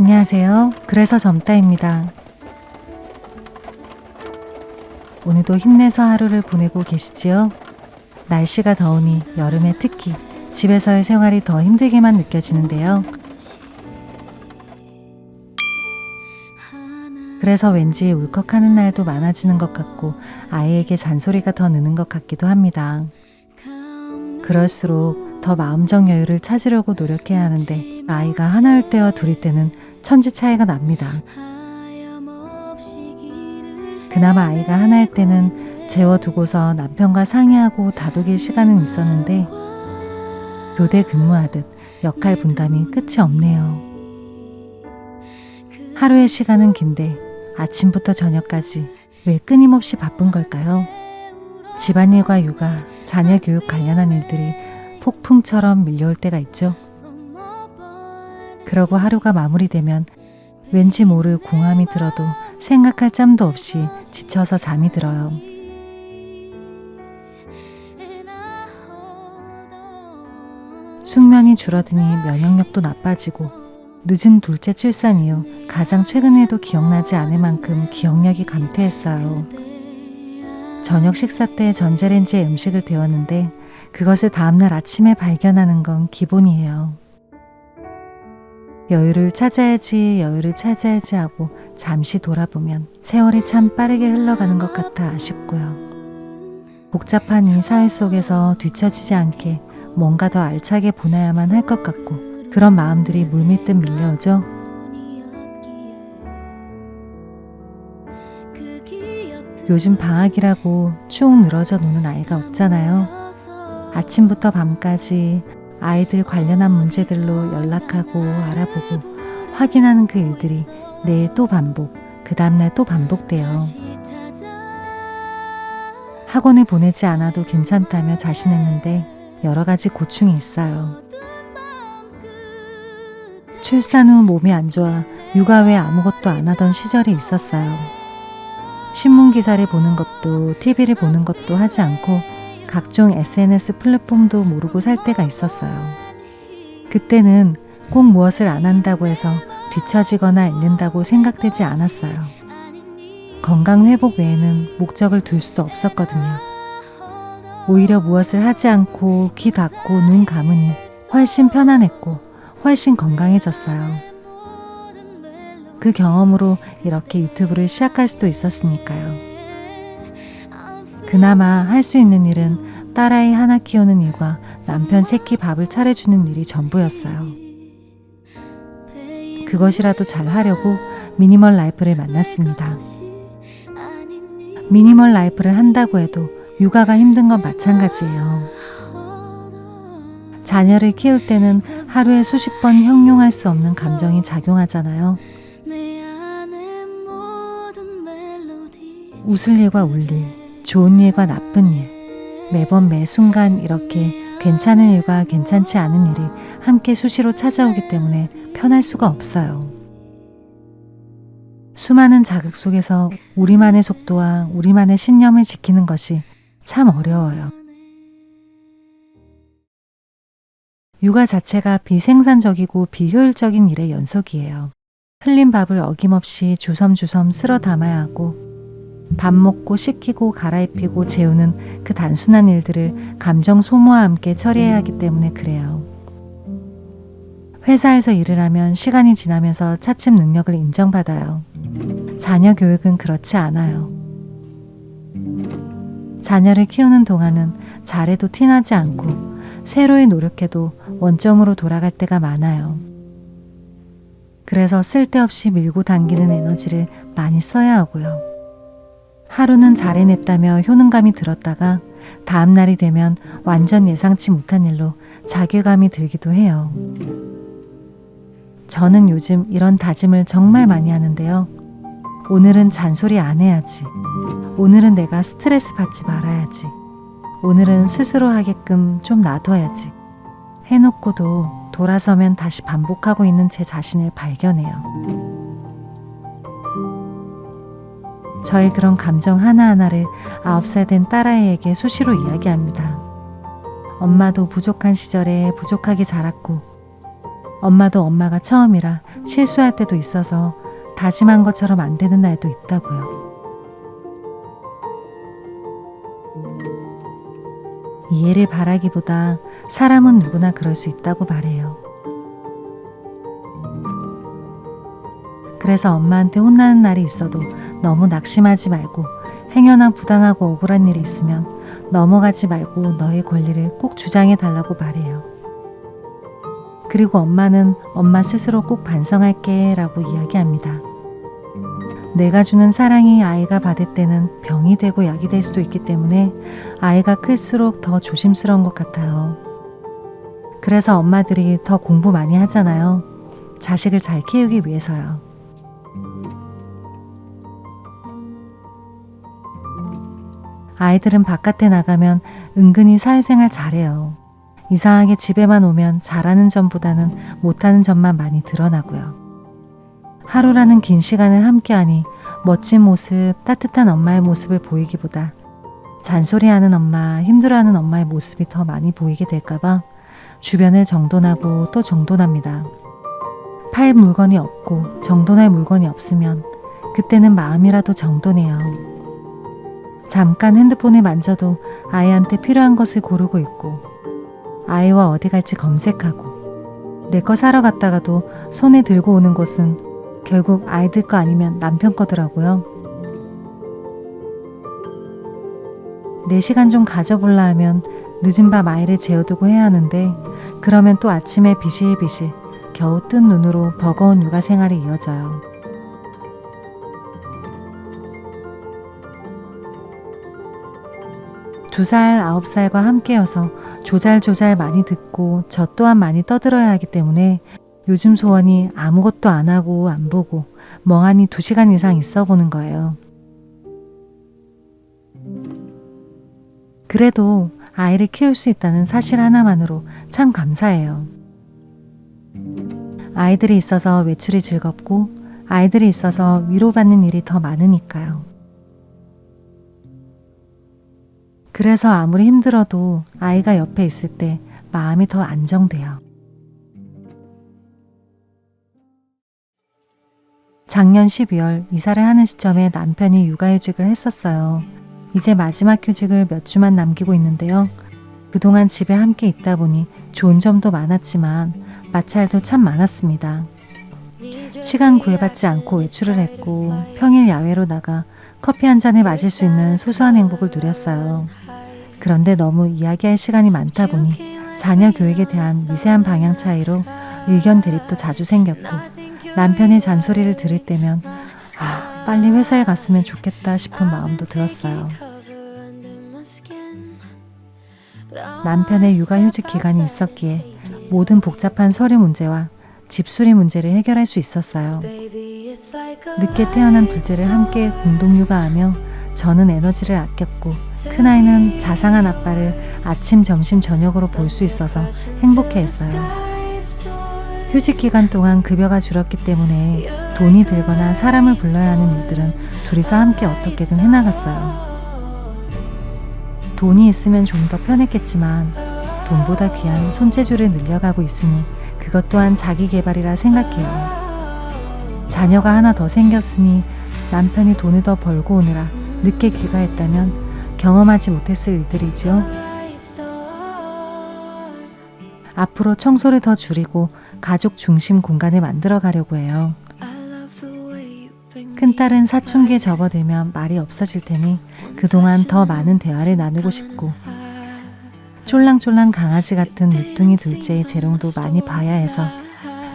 안녕하세요. 그래서 젊다입니다. 오늘도 힘내서 하루를 보내고 계시지요? 날씨가 더우니 여름에 특히 집에서의 생활이 더 힘들게만 느껴지는데요. 그래서 왠지 울컥하는 날도 많아지는 것 같고 아이에게 잔소리가 더 느는 것 같기도 합니다. 그럴수록 더 마음적 여유를 찾으려고 노력해야 하는데 아이가 하나일 때와 둘일 때는 천지 차이가 납니다. 그나마 아이가 하나일 때는 재워두고서 남편과 상의하고 다독일 시간은 있었는데 교대 근무하듯 역할 분담이 끝이 없네요. 하루의 시간은 긴데 아침부터 저녁까지 왜 끊임없이 바쁜 걸까요? 집안일과 육아, 자녀 교육 관련한 일들이 폭풍처럼 밀려올 때가 있죠. 그러고 하루가 마무리되면 왠지 모를 공함이 들어도 생각할 짬도 없이 지쳐서 잠이 들어요. 숙면이 줄어드니 면역력도 나빠지고 늦은 둘째 출산 이후 가장 최근에도 기억나지 않을 만큼 기억력이 감퇴했어요. 저녁 식사 때 전자레인지에 음식을 데웠는데 그것을 다음날 아침에 발견하는 건 기본이에요. 여유를 찾아야지, 여유를 찾아야지 하고 잠시 돌아보면 세월이 참 빠르게 흘러가는 것 같아 아쉽고요. 복잡한 이 사회 속에서 뒤처지지 않게 뭔가 더 알차게 보내야만 할 것 같고 그런 마음들이 물밀듯 밀려오죠. 요즘 방학이라고 축 늘어져 노는 아이가 없잖아요. 아침부터 밤까지 아이들 관련한 문제들로 연락하고 알아보고 확인하는 그 일들이 내일 또 반복, 그 다음날 또 반복돼요. 학원에 보내지 않아도 괜찮다며 자신했는데 여러 가지 고충이 있어요. 출산 후 몸이 안 좋아 육아 외 아무것도 안 하던 시절이 있었어요. 신문 기사를 보는 것도 TV를 보는 것도 하지 않고 각종 SNS 플랫폼도 모르고 살 때가 있었어요. 그때는 꼭 무엇을 안 한다고 해서 뒤처지거나 잃는다고 생각되지 않았어요. 건강 회복 외에는 목적을 둘 수도 없었거든요. 오히려 무엇을 하지 않고 귀 닫고 눈 감으니 훨씬 편안했고 훨씬 건강해졌어요. 그 경험으로 이렇게 유튜브를 시작할 수도 있었으니까요. 그나마 할 수 있는 일은 딸아이 하나 키우는 일과 남편 새끼 밥을 차려주는 일이 전부였어요. 그것이라도 잘 하려고 미니멀 라이프를 만났습니다. 미니멀 라이프를 한다고 해도 육아가 힘든 건 마찬가지예요. 자녀를 키울 때는 하루에 수십 번 형용할 수 없는 감정이 작용하잖아요. 웃을 일과 울 일, 좋은 일과 나쁜 일, 매번 매 순간 이렇게 괜찮은 일과 괜찮지 않은 일이 함께 수시로 찾아오기 때문에 편할 수가 없어요. 수많은 자극 속에서 우리만의 속도와 우리만의 신념을 지키는 것이 참 어려워요. 육아 자체가 비생산적이고 비효율적인 일의 연속이에요. 흘린 밥을 어김없이 주섬주섬 쓸어 담아야 하고 밥 먹고 씻기고 갈아입히고 재우는 그 단순한 일들을 감정 소모와 함께 처리해야 하기 때문에 그래요. 회사에서 일을 하면 시간이 지나면서 차츰 능력을 인정받아요. 자녀 교육은 그렇지 않아요. 자녀를 키우는 동안은 잘해도 티나지 않고 새로이 노력해도 원점으로 돌아갈 때가 많아요. 그래서 쓸데없이 밀고 당기는 에너지를 많이 써야 하고요. 하루는 잘 해냈다며 효능감이 들었다가 다음 날이 되면 완전 예상치 못한 일로 자괴감이 들기도 해요. 저는 요즘 이런 다짐을 정말 많이 하는데요. 오늘은 잔소리 안 해야지. 오늘은 내가 스트레스 받지 말아야지. 오늘은 스스로 하게끔 좀 놔둬야지. 해놓고도 돌아서면 다시 반복하고 있는 제 자신을 발견해요. 저의 그런 감정 하나하나를 아홉 살된 딸아이에게 수시로 이야기합니다. 엄마도 부족한 시절에 부족하게 자랐고, 엄마도 엄마가 처음이라 실수할 때도 있어서 다짐한 것처럼 안 되는 날도 있다고요. 이해를 바라기보다 사람은 누구나 그럴 수 있다고 말해요. 그래서 엄마한테 혼나는 날이 있어도 너무 낙심하지 말고 행여나 부당하고 억울한 일이 있으면 넘어가지 말고 너의 권리를 꼭 주장해 달라고 말해요. 그리고 엄마는 엄마 스스로 꼭 반성할게 라고 이야기합니다. 내가 주는 사랑이 아이가 받을 때는 병이 되고 약이 될 수도 있기 때문에 아이가 클수록 더 조심스러운 것 같아요. 그래서 엄마들이 더 공부 많이 하잖아요. 자식을 잘 키우기 위해서요. 아이들은 바깥에 나가면 은근히 사회생활 잘해요. 이상하게 집에만 오면 잘하는 점보다는 못하는 점만 많이 드러나고요. 하루라는 긴 시간을 함께하니 멋진 모습, 따뜻한 엄마의 모습을 보이기보다 잔소리하는 엄마, 힘들어하는 엄마의 모습이 더 많이 보이게 될까봐 주변을 정돈하고 또 정돈합니다. 팔 물건이 없고 정돈할 물건이 없으면 그때는 마음이라도 정돈해요. 잠깐 핸드폰을 만져도 아이한테 필요한 것을 고르고 있고 아이와 어디 갈지 검색하고 내 거 사러 갔다가도 손에 들고 오는 것은 결국 아이들 거 아니면 남편 거더라고요. 4시간 좀 가져볼라 하면 늦은 밤 아이를 재워두고 해야 하는데 그러면 또 아침에 비실비실 겨우 뜬 눈으로 버거운 육아 생활이 이어져요. 두 살, 아홉 살과 함께여서 조잘조잘 많이 듣고 저 또한 많이 떠들어야 하기 때문에 요즘 소원이 아무것도 안 하고 안 보고 멍하니 두 시간 이상 있어 보는 거예요. 그래도 아이를 키울 수 있다는 사실 하나만으로 참 감사해요. 아이들이 있어서 외출이 즐겁고 아이들이 있어서 위로받는 일이 더 많으니까요. 그래서 아무리 힘들어도 아이가 옆에 있을 때 마음이 더 안정돼요. 작년 12월 이사를 하는 시점에 남편이 육아휴직을 했었어요. 이제 마지막 휴직을 몇 주만 남기고 있는데요. 그동안 집에 함께 있다 보니 좋은 점도 많았지만 마찰도 참 많았습니다. 시간 구애받지 않고 외출을 했고 평일 야외로 나가 커피 한 잔을 마실 수 있는 소소한 행복을 누렸어요. 그런데 너무 이야기할 시간이 많다 보니 자녀 교육에 대한 미세한 방향 차이로 의견 대립도 자주 생겼고 남편의 잔소리를 들을 때면 아, 빨리 회사에 갔으면 좋겠다 싶은 마음도 들었어요. 남편의 육아휴직 기간이 있었기에 모든 복잡한 서류 문제와 집수리 문제를 해결할 수 있었어요. 늦게 태어난 둘째를 함께 공동 육아하며 저는 에너지를 아꼈고 큰아이는 자상한 아빠를 아침, 점심, 저녁으로 볼 수 있어서 행복해했어요. 휴직 기간 동안 급여가 줄었기 때문에 돈이 들거나 사람을 불러야 하는 일들은 둘이서 함께 어떻게든 해나갔어요. 돈이 있으면 좀 더 편했겠지만 돈보다 귀한 손재주를 늘려가고 있으니 그것 또한 자기 개발이라 생각해요. 자녀가 하나 더 생겼으니 남편이 돈을 더 벌고 오느라 늦게 귀가했다면 경험하지 못했을 일들이죠. 앞으로 청소를 더 줄이고 가족 중심 공간을 만들어 가려고 해요. 큰딸은 사춘기에 접어들면 말이 없어질 테니 그동안 더 많은 대화를 나누고 싶고 쫄랑쫄랑 강아지 같은 늦둥이 둘째의 재롱도 많이 봐야 해서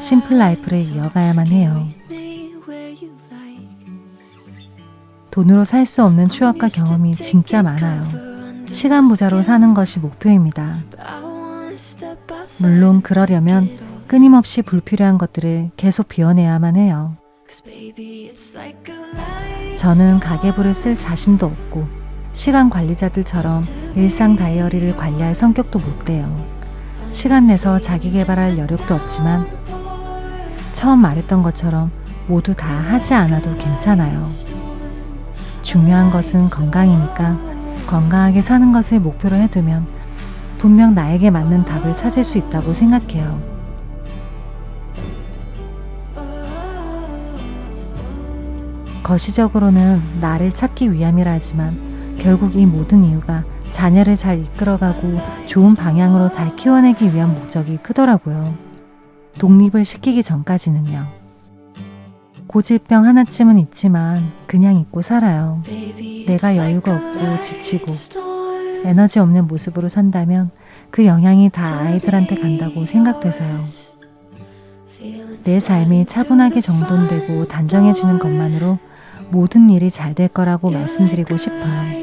심플 라이프를 이어가야만 해요. 돈으로 살 수 없는 추억과 경험이 진짜 많아요. 시간 부자로 사는 것이 목표입니다. 물론 그러려면 끊임없이 불필요한 것들을 계속 비워내야만 해요. 저는 가계부를 쓸 자신도 없고 시간 관리자들처럼 일상 다이어리를 관리할 성격도 못 돼요. 시간 내서 자기 개발할 여력도 없지만 처음 말했던 것처럼 모두 다 하지 않아도 괜찮아요. 중요한 것은 건강이니까 건강하게 사는 것을 목표로 해두면 분명 나에게 맞는 답을 찾을 수 있다고 생각해요. 거시적으로는 나를 찾기 위함이라 하지만 결국 이 모든 이유가 자녀를 잘 이끌어가고 좋은 방향으로 잘 키워내기 위한 목적이 크더라고요. 독립을 시키기 전까지는요. 고질병 하나쯤은 있지만 그냥 잊고 살아요. 내가 여유가 없고 지치고 에너지 없는 모습으로 산다면 그 영향이 다 아이들한테 간다고 생각돼서요. 내 삶이 차분하게 정돈되고 단정해지는 것만으로 모든 일이 잘 될 거라고 말씀드리고 싶어요.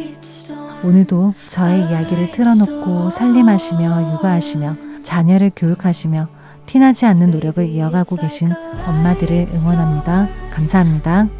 오늘도 저의 이야기를 틀어놓고 살림하시며 육아하시며 자녀를 교육하시며 티나지 않는 노력을 이어가고 계신 엄마들을 응원합니다. 감사합니다.